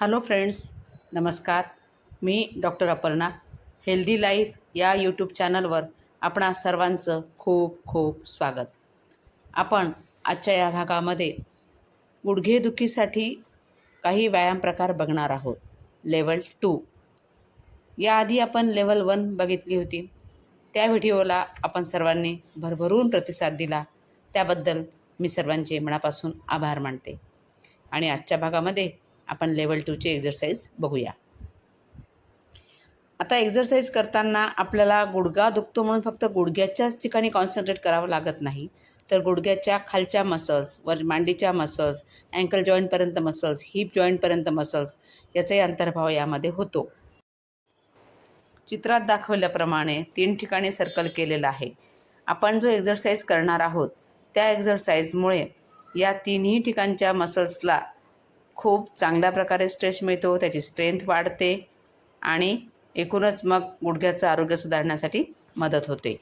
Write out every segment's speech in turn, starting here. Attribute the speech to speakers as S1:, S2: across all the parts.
S1: Hello friends नमस्कार. मी doctor Aparna. Healthy life या यूट्यूब चॅनलवर आपणा सर्वांचं खूप खूप स्वागत. आपण आजच्या या भागामध्ये गुडघेदुखीसाठी काही व्यायाम प्रकार बघणार आहोत. Level two. याआधी आपण लेवल वन बघितली होती. त्या व्हिडिओला आपण सर्वांनी भरभरून प्रतिसाद दिला. त्याबद्दल मी सर्वांचे मनापासून आभार मानते. आणि आजच्या भागामध्ये आपण लेवल टूचे एक्झरसाईज बघूया. आता एक्झरसाईज करताना आपल्याला गुडघा दुखतो म्हणून फक्त गुडघ्याच्याच ठिकाणी कॉन्सन्ट्रेट करावं लागत नाही. तर गुडघ्याच्या खालच्या मसल्स वर मांडीच्या मसल्स अँकल जॉईंटपर्यंत मसल्स हिप जॉईंटपर्यंत मसल्स याचाही अंतर्भाव यामध्ये होतो. चित्रात दाखवल्याप्रमाणे तीन ठिकाणी सर्कल केलेलं आहे. आपण जो एक्झरसाईज करणार आहोत त्या एक्झरसाईजमुळे या तिन्ही ठिकाणच्या मसल्सला खूप चांगल्या प्रकारे स्ट्रेच मिळतो त्याची स्ट्रेंथ वाढते आणि एकूणच मग गुडघ्याचं आरोग्य सुधारण्यासाठी मदत होते.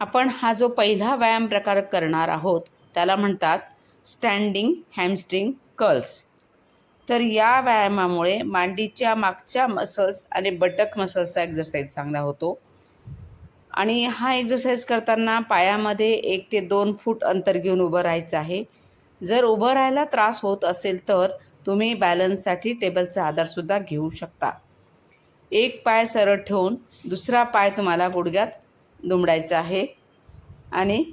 S1: आपण हा जो पहिला व्यायाम प्रकार करणार आहोत त्याला म्हणतात स्टँडिंग हॅमस्ट्रिंग कर्ल्स तर या व्यायामामुळे मांडीच्या मागच्या मसल्स आणि बटक मसल्सचा एक्झरसाईज चांगला होतो. आणि हा एक्झरसाईज करताना पायामध्ये एक ते दोन फूट अंतर घेऊन उभं राहायचं आहे. जर उभं राहायला त्रास होत असेल तर तुम्ही बॅलन्ससाठी टेबलचा आधारसुद्धा घेऊ शकता. एक पाय सरळ ठेवून दुसरा पाय तुम्हाला गुडघ्यात दुमडायचा आहे. आणि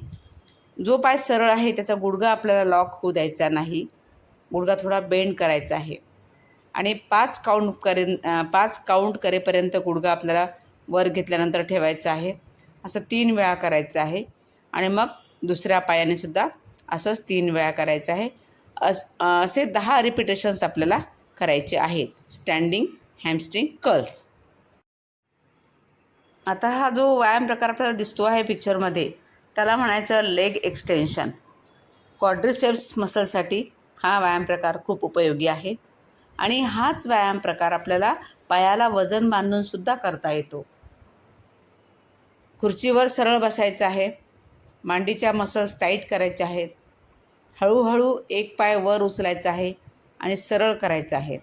S1: जो पाय सरळ आहे त्याचा गुडघा आपल्याला लॉक होऊ द्यायचा नाही. गुडघा थोडा बेंड करायचा आहे. आणि पाच काउंट करेन पाच काउंट करेपर्यंत गुडघा आपल्याला वर घेतल्यानंतर ठेवायचा आहे. असं तीन वेळा करायचं आहे. आणि मग दुसऱ्या पायाने सुद्धा असंच तीन वेळा करायचं आहे. अस असे दहा रिपिटेशन्स आपल्याला करायचे आहेत. स्टँडिंग हॅमस्ट्रिंग कर्ल्स आता हा जो व्यायाम प्रकार आपल्याला दिसतो आहे पिक्चरमध्ये त्याला म्हणायचं लेग एक्सटेन्शन क्वाड्रिसेप्स मसलसाठी हा व्यायाम प्रकार खूप उपयोगी आहे. आणि हाच व्यायाम प्रकार आपल्याला पायाला वजन बांधूनसुद्धा करता येतो. खुर्चीवर सरळ बसायचं आहे. मांडीच्या मसल्स टाईट करायच्या आहेत. हळूहळू एक पाय वर उचलायचा आहे आणि सरळ करायचं आहे.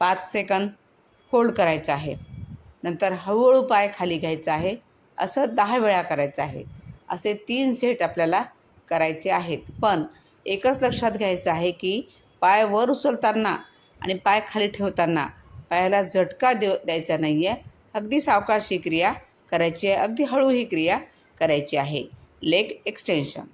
S1: पाच सेकंद होल्ड करायचं आहे. नंतर हळूहळू पाय खाली घ्यायचा आहे. असं दहा वेळा करायचं आहे. असे तीन सेट आपल्याला करायचे आहेत. पण एकच लक्षात घ्यायचं आहे की पाय वर उचलताना आणि पाय खाली ठेवताना पायाला झटका देऊ द्यायचा नाही आहे अगदी सावकाश ही क्रिया करायची आहे. अगदी हळू ही क्रिया करायची आहे. लेग एक्सटेन्शन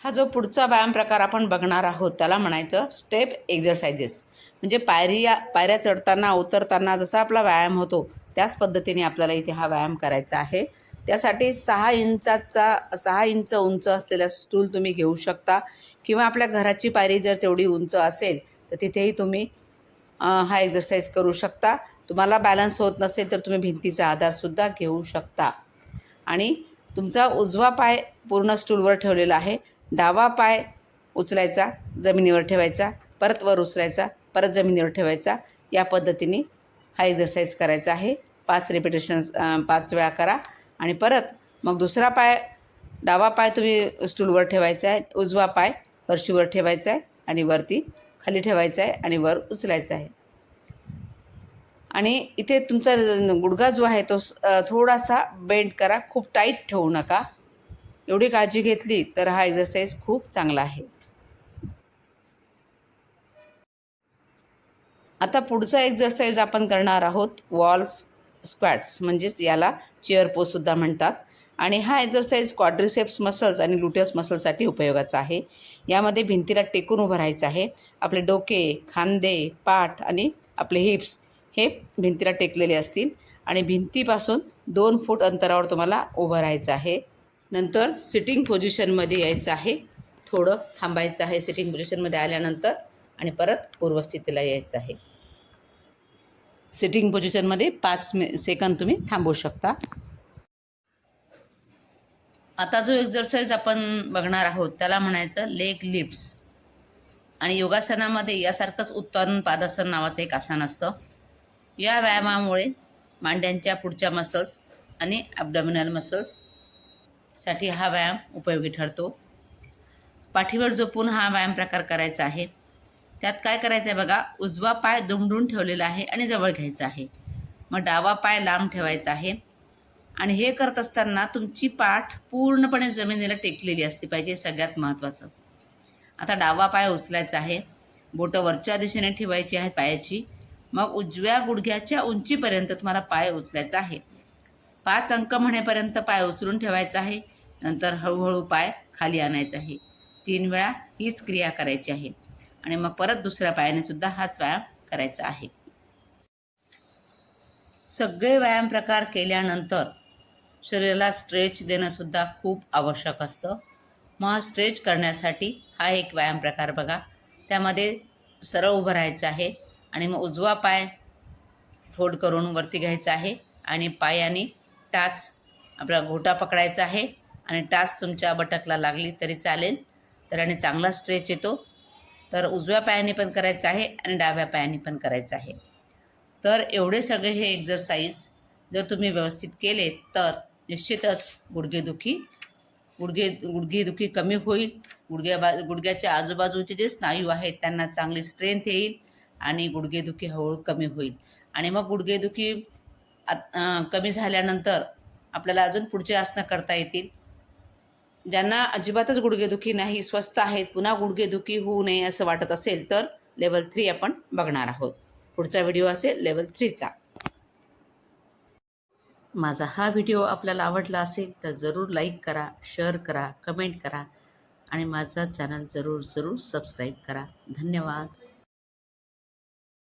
S1: हा जो पुढचा व्यायाम प्रकार आपण बघणार आहोत त्याला म्हणायचं स्टेप एक्झरसायजेस म्हणजे पायऱ्या पायऱ्या चढताना उतरताना जसा आपला व्यायाम होतो त्याच पद्धतीने आपल्याला इथे हा व्यायाम करायचा आहे. त्यासाठी सहा इंचाचा सहा इंच उंच असलेला स्टूल तुम्ही घेऊ शकता. किंवा आपल्या घराची पायरी जर तेवढी उंच असेल तर तिथेही तुम्ही हा एक्झरसाईज करू शकता. तुम्हाला बॅलन्स होत नसेल तर तुम्ही भिंतीचा आधारसुद्धा घेऊ शकता. आणि तुमचा उजवा पाय पूर्ण स्टूलवर ठेवलेला आहे. डावा पाय उचलायचा जमिनीवर ठेवायचा परत वर उचलायचा परत जमिनीवर ठेवायचा. या पद्धतीने हा एक्झरसाईज करायचा आहे. पाच रिपिटेशन्स पाच वेळा करा. आणि परत मग दुसरा पाय डावा पाय तुम्ही स्टूलवर ठेवायचा आहे उजवा पाय फरशीवर ठेवायचा आहे आणि वरती खाली ठेवायचा आहे आणि वर उचलायचा आहे. आणि इथे तुमचा गुडघा जो आहे तो थोडासा बेंड करा. खूप टाईट ठेवू नका. एवढी काळजी घेतली तर हा एक्झरसाईज खूप चांगला आहे. आता पुढचा एक्झरसाईज आपण करणार आहोत वॉल्स स्क्वॅट्स म्हणजेच याला चेअर पोजसुद्धा म्हणतात. आणि हा एक्झरसाईज क्वाड्रिसेप्स मसल्स आणि लुटियस मसल्ससाठी उपयोगाचा आहे. यामध्ये भिंतीला टेकून उभं राहायचं आहे. आपले डोके खांदे पाठ आणि आपले हिप्स हे भिंतीला टेकलेले असतील. आणि भिंतीपासून दोन फूट अंतरावर तुम्हाला उभं राहायचं आहे. नंतर सिटिंग पोझिशनमध्ये यायचं आहे. थोडं थांबायचं आहे सिटिंग पोझिशनमध्ये आल्यानंतर आणि परत पूर्वस्थितीला यायचं आहे. सिटिंग पोझिशनमध्ये पाच मि सेकंद तुम्ही थांबू शकता. आता जो एक्झरसाईज आपण बघणार आहोत त्याला म्हणायचं लेग लिप्स आणि योगासनामध्ये यासारखंच उत्तान पादासन नावाचं एक आसन असतं. या व्यायामामुळे मांड्यांच्या पुढच्या मसल्स आणि ॲबडॉमिनल साठी हा व्यायाम उपयोगी ठरतो. पाठीवर झोपून हा व्यायाम प्रकार करायचा आहे. त्यात काय करायचं आहे बघा उजवा पाय दुमडून ठेवलेला आहे आणि जवळ घ्यायचा आहे. मग डावा पाय लांब ठेवायचा आहे. आणि हे करत असताना तुमची पाठ पूर्णपणे जमिनीला टेकलेली असली पाहिजे सगळ्यात महत्त्वाचं. आता डावा पाय उचलायचा आहे. बोटं वरच्या दिशेने ठेवायची आहे पायाची. मग उजव्या गुडघ्याच्या उंचीपर्यंत तुम्हाला पाय उचलायचा आहे. पाच अंक म्हणेपर्यंत पाय उचलून ठेवायचा आहे. नंतर हळूहळू पाय खाली आणायचा आहे. तीन वेळा हीच क्रिया करायची आहे. आणि मग परत दुसऱ्या पायाने सुद्धा हाच व्यायाम करायचा आहे. सगळे व्यायाम प्रकार केल्यानंतर शरीराला स्ट्रेच देणं सुद्धा खूप आवश्यक असतं. मग स्ट्रेच करण्यासाठी हा एक व्यायाम प्रकार बघा. त्यामध्ये सरळ उभं राहायचं आहे आणि मग उजवा पाय फोड करून वरती घ्यायचा आहे आणि पायाने टाच आपला घोटा पकडायचा आहे. आणि टाच तुमच्या बटकला लागली तरी चालेल. तर आणि चांगला स्ट्रेच येतो. तर उजव्या पायाने पण करायचं आहे आणि डाव्या पायाने पण करायचं आहे. तर एवढे सगळे हे एक्झरसाईज जर तुम्ही व्यवस्थित केले तर निश्चितच गुडघेदुखी गुडघे गुडघेदुखी कमी होईल. गुडघ्या बा गुडघ्याच्या आजूबाजूचे जे स्नायू आहेत त्यांना चांगली स्ट्रेंथ येईल आणि गुडघेदुखी हळूहळू कमी होईल. आणि मग गुडघेदुखी कमी झाल्यानंतर आपल्याला अजून पुढचे आसनं करता येतील. ज्यांना अजिबातच गुडघेदुखी नाही स्वस्त आहेत पुन्हा गुडघेदुखी होऊ नये असं वाटत असेल तर लेवल थ्री आपण बघणार आहोत. पुढचा व्हिडिओ असेल लेवल थ्रीचा माझा हा व्हिडिओ आपल्याला आवडला असेल तर जरूर लाईक करा शेअर करा कमेंट करा आणि माझा चॅनल जरूर जरूर सबस्क्राईब करा. धन्यवाद.